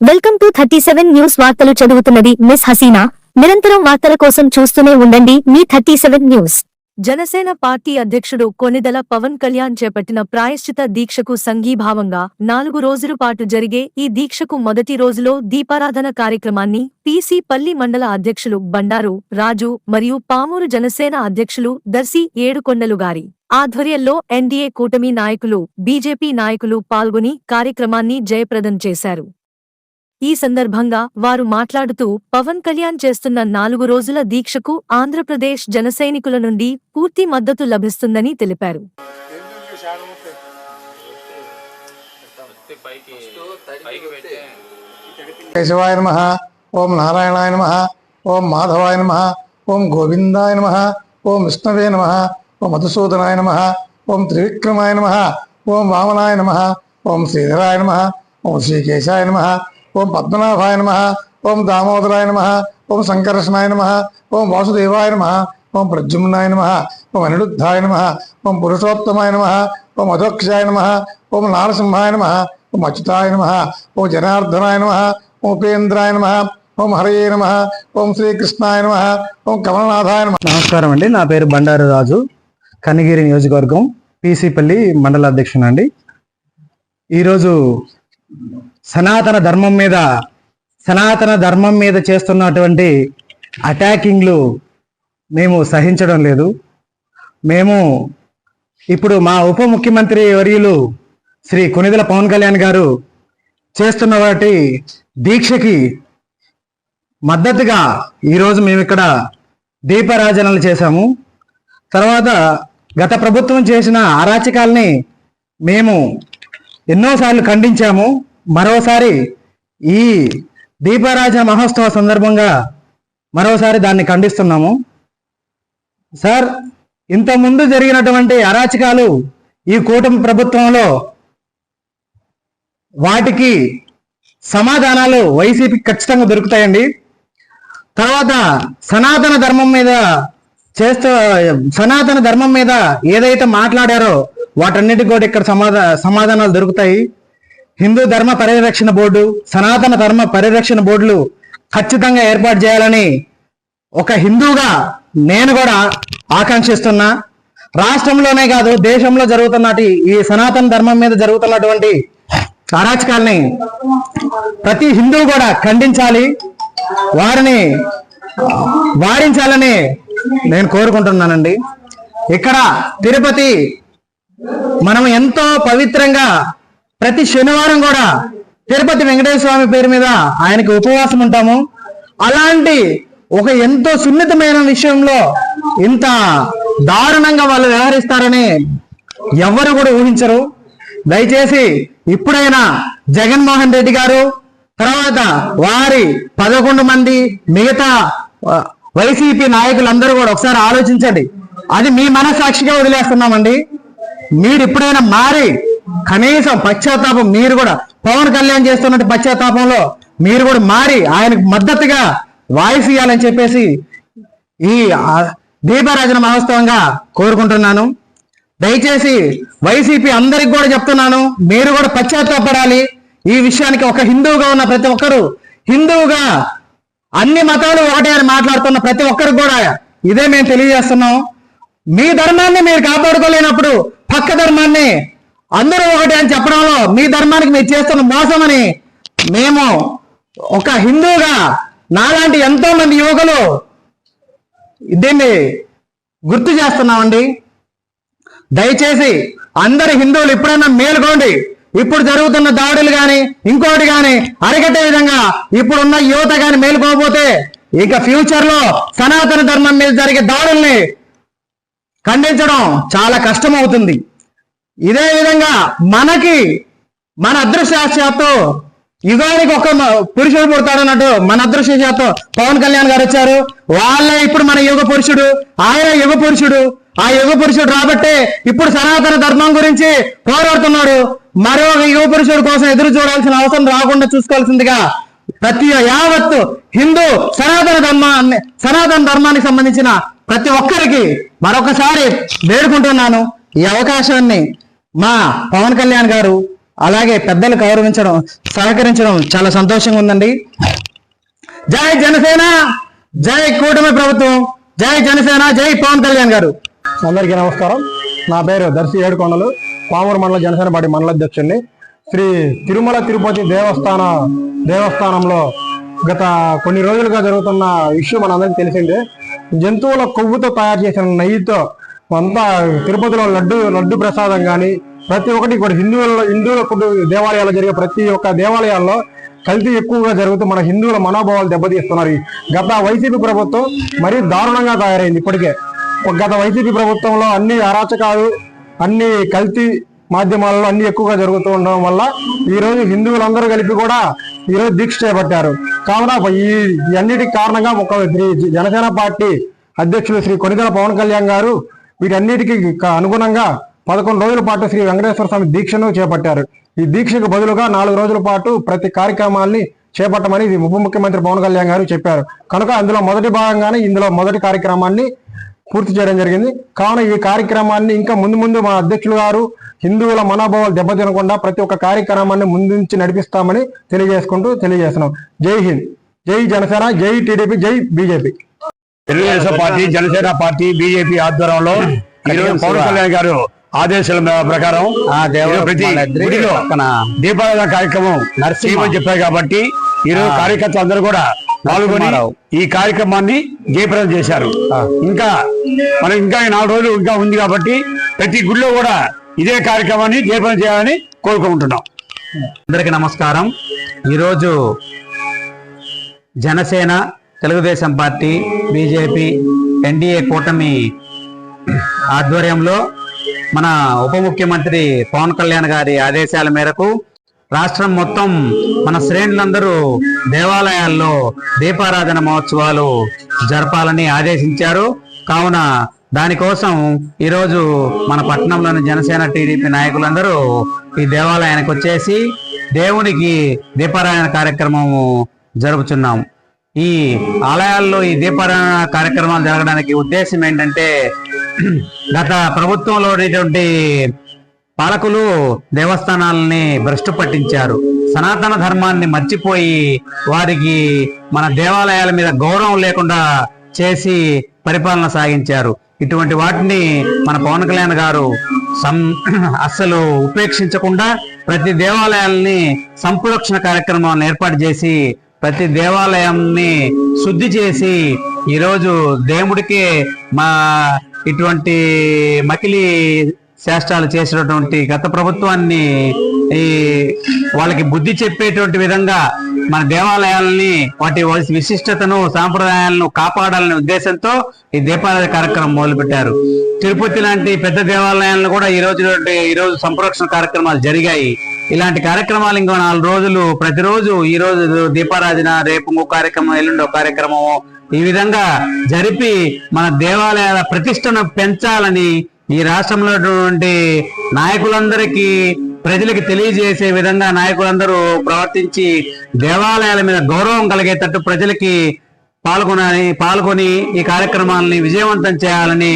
Welcome to thirty seven news వార్తలు చదువుతున్నది miss Hasina. నిరంతరం వార్తల కోసం చూస్తూనే ఉండండి మీ thirty seven news. Janasena party అధ్యక్షుడు కొనిదల పవన్ కళ్యాణ్ చేపట్టిన ప్రాయశ్చిత దీక్షకు సంఘీభావంగా నాలుగు రోజుల పాటు జరిగే ఈ దీక్షకు మొదటి రోజులో దీపారాధన కార్యక్రమాన్ని పీసీ పల్లి మండల అధ్యక్షులు బండారు రాజు మరియు పామూరు జనసేన అధ్యక్షులు దర్శి ఏడుకొండలు గారి ఆధ్వర్యంలో ఎన్డీఏ కూటమి నాయకులు బీజేపీ నాయకులు పాల్గొని కార్యక్రమాన్ని జయప్రదం చేశారు. ఈ సందర్భంగా వారు మాట్లాడుతూ పవన్ కళ్యాణ్ చేస్తున్న నాలుగు రోజుల దీక్షకు ఆంధ్రప్రదేశ్ జనసైనికుల నుండి పూర్తి మద్దతు లభిస్తుందని తెలిపారు. కేశవాయ నమ ఓం నారాయణాయ నమ ఓం మాధవాయ నమ ఓం గోవిందాయ నమ ఓం విష్ణవే నమ ఓం మధుసూదనాయ నమ ఓం త్రివిక్రమాయ నమ ఓం వామనాయ నమ ఓం శ్రీధరాయ నమ ఓం శ్రీకేశాయ నమ ఓం పద్మనాభాయ నమ ఓం దామోదరాయ నమ ఓం సంకర్షణాయ నమ ఓం వాసుదేవాయ నమ ఓం ప్రద్యుమ్నాయ నమ ఓం అనిరుద్ధాయ నమ ఓం పురుషోత్తమాయ నమ ఓం అధోక్షాయ నమ ఓం నారసింహాయ నమ ఓం అచ్యుతాయ నమ ఓం జనార్దనాయ నమ ఓం ఉపేంద్రాయ నమ ఓం హరయే నమ ఓం శ్రీకృష్ణాయ నమ ఓం కమలనాథాయ నమ నమస్కారం అండి నా పేరు బండారు రాజు కనిగిరి నియోజకవర్గం పీసీపల్లి మండల అధ్యక్షునండి ఈరోజు సనాతన ధర్మం మీద సనాతన ధర్మం మీద చేస్తున్నటువంటి అటాకింగ్లు మేము సహించడం లేదు. మేము ఇప్పుడు మా ఉప ముఖ్యమంత్రి వర్యులు శ్రీ కొనిదల పవన్ కళ్యాణ్ గారు చేస్తున్న వాటి దీక్షకి మద్దతుగా ఈరోజు మేము ఇక్కడ దీపారాజనలు చేశాము. తర్వాత గత ప్రభుత్వం చేసిన అరాచకాల్ని మేము ఎన్నోసార్లు ఖండించాము. మరోసారి ఈ దీపరాజ మహోత్సవ సందర్భంగా మరోసారి దాన్ని ఖండిస్తున్నాము. సార్ ఇంతకుముందు జరిగినటువంటి అరాచకాలు ఈ కూటమి ప్రభుత్వంలో వాటికి సమాధానాలు వైసీపీ ఖచ్చితంగా దొరుకుతాయండి. తర్వాత సనాతన ధర్మం మీద చేస్తూ సనాతన ధర్మం మీద ఏదైతే మాట్లాడారో వాటన్నిటికి కూడా ఇక్కడ సమాధా సమాధానాలు దొరుకుతాయి. హిందూ ధర్మ పరిరక్షణ బోర్డు సనాతన ధర్మ పరిరక్షణ బోర్డులు ఖచ్చితంగా ఏర్పాటు చేయాలని ఒక హిందూగా నేను కూడా ఆకాంక్షిస్తున్నా. రాష్ట్రంలోనే కాదు దేశంలో జరుగుతున్నటి ఈ సనాతన ధర్మం మీద జరుగుతున్నటువంటి అరాచకాల్ని ప్రతి హిందూ కూడా ఖండించాలి వారిని వారించాలని నేను కోరుకుంటున్నానండి. ఇక్కడ తిరుపతి మనం ఎంతో పవిత్రంగా ప్రతి శనివారం కూడా తిరుపతి వెంకటేశ్వర స్వామి పేరు మీద ఆయనకి ఉపవాసం ఉంటాము. అలాంటి ఒక ఎంతో సున్నితమైన విషయంలో ఇంత దారుణంగా వాళ్ళు వ్యవహరిస్తారని ఎవ్వరు కూడా ఊహించరు. దయచేసి ఇప్పుడైనా జగన్మోహన్ రెడ్డి గారు తర్వాత వారి పదకొండు మంది మిగతా వైసీపీ నాయకులందరూ కూడా ఒకసారి ఆలోచించండి. అది మీ మనసాక్షిగా వదిలేస్తున్నామండి. మీరు ఇప్పుడైనా మారి కనీసం పశ్చాత్తాపం మీరు కూడా. పవన్ కళ్యాణ్ చేస్తున్నట్టు పశ్చాత్తాపంలో మీరు కూడా మారి ఆయనకు మద్దతుగా వాయిస్ ఇవ్వాలని చెప్పేసి ఈ దీపారాజన మహోత్సవంగా కోరుకుంటున్నాను. దయచేసి వైసీపీ అందరికి కూడా చెప్తున్నాను మీరు కూడా పశ్చాత్తాపడాలి. ఈ విషయానికి ఒక హిందువుగా ఉన్న ప్రతి ఒక్కరు హిందువుగా అన్ని మతాలు ఒకటే అని మాట్లాడుతున్న ప్రతి ఒక్కరికి కూడా ఇదే మేము తెలియజేస్తున్నాం. మీ ధర్మాన్ని మీరు కాపాడుకోలేనప్పుడు పక్క ధర్మాన్ని అందరూ ఒకటి అని చెప్పడంలో మీ ధర్మానికి మీరు చేస్తున్న మోసమని మేము ఒక హిందువుగా నాలాంటి ఎంతో మంది యువకులు దీన్ని గుర్తు చేస్తున్నామండి. దయచేసి అందరి హిందువులు ఎప్పుడైనా మేలుకోండి. ఇప్పుడు జరుగుతున్న దాడులు కానీ ఇంకోటి కానీ అరికట్టే విధంగా ఇప్పుడున్న యువత కానీ మేలుకోకపోతే ఇక ఫ్యూచర్లో సనాతన ధర్మం మీద జరిగే దాడుల్ని ఖండించడం చాలా కష్టం అవుతుంది ఇదే విధంగా మనకి మన అదృష్టశాత్తు యుగానికి ఒక పురుషుడు పురుషుడు పుడతాడన్నట్టు మన అదృష్టశాత్తు పవన్ కళ్యాణ్ గారు వచ్చారు. వాళ్ళే ఇప్పుడు మన యుగ పురుషుడు. ఆయన యుగ పురుషుడు. ఆ యుగ పురుషుడు రాబట్టే ఇప్పుడు సనాతన ధర్మం గురించి పోరాడుతున్నాడు. మరో యుగ పురుషుడు కోసం ఎదురు చూడాల్సిన అవసరం రాకుండా చూసుకోవాల్సిందిగా ప్రతి యావత్తు హిందూ సనాతన ధర్మాన్ని సనాతన ధర్మానికి సంబంధించిన ప్రతి ఒక్కరికి మరొకసారి వేడుకుంటున్నాను. ఈ అవకాశాన్ని మా పవన్ కళ్యాణ్ గారు అలాగే పెద్దలు గౌరవించడం సహకరించడం చాలా సంతోషంగా ఉందండి. జై జనసేన జై కూటమి ప్రభుత్వం జై జనసేన జై పవన్ కళ్యాణ్ గారు. అందరికీ నమస్కారం. నా పేరు దర్శి ఏడుకొండలు పామూరు మండల జనసేన పార్టీ మండల అధ్యక్షుడిని. శ్రీ తిరుమల తిరుపతి దేవస్థాన దేవస్థానంలో గత కొన్ని రోజులుగా జరుగుతున్న ఇష్యూ మనందరికీ తెలిసిందే. జంతువుల కొవ్వుతో తయారు చేసిన నెయ్యితో అంతా తిరుపతిలో లడ్డు లడ్డు ప్రసాదం కానీ ప్రతి ఒక్కటి ఇక్కడ హిందువులలో హిందువుల దేవాలయాల్లో జరిగే ప్రతి ఒక్క దేవాలయాల్లో కల్తీ ఎక్కువగా జరుగుతూ మన హిందువుల మనోభావాలు దెబ్బతీస్తున్నారు. గత వైసీపీ ప్రభుత్వం మరీ దారుణంగా తయారైంది ఇప్పటికే. గత వైసీపీ ప్రభుత్వంలో అన్ని అరాచకాలు అన్ని కల్తీ మాధ్యమాలలో అన్ని ఎక్కువగా జరుగుతూ ఉండడం వల్ల ఈరోజు హిందువులందరూ కలిపి కూడా ఈ రోజు దీక్ష చేపట్టారు. కావున ఈ అన్నిటికి కారణంగా ఒక శ్రీ జనసేన పార్టీ అధ్యక్షులు శ్రీ కొనిదల పవన్ కళ్యాణ్ గారు వీటన్నిటికీ అనుగుణంగా పదకొండు రోజుల పాటు శ్రీ వెంకటేశ్వర స్వామి దీక్షను చేపట్టారు. ఈ దీక్షకు బదులుగా నాలుగు రోజుల పాటు ప్రతి కార్యక్రమాల్ని చేపట్టమని ఇది ఉప ముఖ్యమంత్రి పవన్ కళ్యాణ్ గారు చెప్పారు. కనుక అందులో మొదటి భాగంగానే ఇందులో మొదటి కార్యక్రమాన్ని పూర్తి చేయడం జరిగింది. కావున ఈ కార్యక్రమాన్ని ఇంకా ముందు ముందు మా అధ్యక్షులు గారు హిందువుల మనోభావాలు దెబ్బతినకుండా ప్రతి ఒక్క కార్యక్రమాన్ని ముందుంచి నడిపిస్తామని తెలియజేసుకుంటూ తెలియజేస్తున్నాం. జై హింద్. జై జనసేన జై టీడీపీ జై BJP. Telugu Desam party Janasena party BJP ఆధ్వర్యంలో ఈరోజు పవన్ కళ్యాణ్ గారు ఆదేశాల ప్రకారం ఈరోజు ప్రతి గుడిలో దీపారాధన కార్యక్రమం నరసింహ. చేయమని చెప్పారు కాబట్టి ఈ రోజు ఆ. కార్యకర్తలు అందరూ కూడా పాల్గొని. ఈ కార్యక్రమాన్ని జయప్రదం చేశారు ఇంకా మనం ఇంకా నాలుగు రోజులు ఇంకా ఉంది కాబట్టి ప్రతి గుడిలో కూడా ఇదే కార్యక్రమాన్ని జయప్రదం చేయాలని కోరుకుంటున్నాం అందరికీ నమస్కారం ఈరోజు Janasena Telugu Desam party BJP NDA కూటమి ఆధ్వర్యంలో మన ఉప ముఖ్యమంత్రి పవన్ కళ్యాణ్ గారి ఆదేశాల మేరకు రాష్ట్రం మొత్తం మన శ్రేణులందరూ దేవాలయాల్లో దీపారాధన మహోత్సవాలు జరపాలని ఆదేశించారు. కావున దానికోసం ఈరోజు మన పట్టణంలోని జనసేన టీడీపీ నాయకులందరూ ఈ దేవాలయానికి వచ్చేసి దేవునికి దీపారాయణ కార్యక్రమము జరుపుచున్నాం ఈ ఆలయాల్లో ఈ దీపారాయణ కార్యక్రమాలు జరగడానికి ఉద్దేశం ఏంటంటే గత ప్రభుత్వంలో ఉన్నటువంటి పాలకులు దేవస్థానాలని భ్రష్టు పట్టించారు. సనాతన ధర్మాన్ని మర్చిపోయి వారికి మన దేవాలయాల మీద గౌరవం లేకుండా చేసి పరిపాలన సాగించారు. ఇటువంటి వాటిని మన పవన్ కళ్యాణ్ గారు సం అస్సలు ఉపేక్షించకుండా ప్రతి దేవాలయాల్ని సంప్రోక్షణ కార్యక్రమాలను ఏర్పాటు చేసి ప్రతి దేవాలయాన్ని శుద్ధి చేసి ఈరోజు దేవుడికే మా ఇటువంటి మకిలి శాస్త్రాలు చేసినటువంటి గత ప్రభుత్వాన్ని ఈ వాళ్ళకి బుద్ధి చెప్పేటువంటి విధంగా మన దేవాలయాలని వాటి విశిష్టతను సాంప్రదాయాలను కాపాడాలనే ఉద్దేశంతో ఈ దీపారాధన కార్యక్రమం మొదలుపెట్టారు. తిరుపతి లాంటి పెద్ద దేవాలయాలను కూడా ఈ రోజు ఈ రోజు సంరక్షణ కార్యక్రమాలు జరిగాయి. ఇలాంటి కార్యక్రమాలు ఇంకో నాలుగు రోజులు ప్రతిరోజు ఈ రోజు దీపారాధన రేపు ఇంకో కార్యక్రమం ఎల్లుండో కార్యక్రమం ఈ విధంగా జరిపి మన దేవాలయాల ప్రతిష్టను పెంచాలని ఈ రాష్ట్రంలో నాయకులందరికీ ప్రజలకు తెలియజేసే విధంగా నాయకులందరూ ప్రవర్తించి దేవాలయాల మీద గౌరవం కలిగేటట్టు ప్రజలకి పాల్గొనాలి పాల్గొని ఈ కార్యక్రమాలని విజయవంతం చేయాలని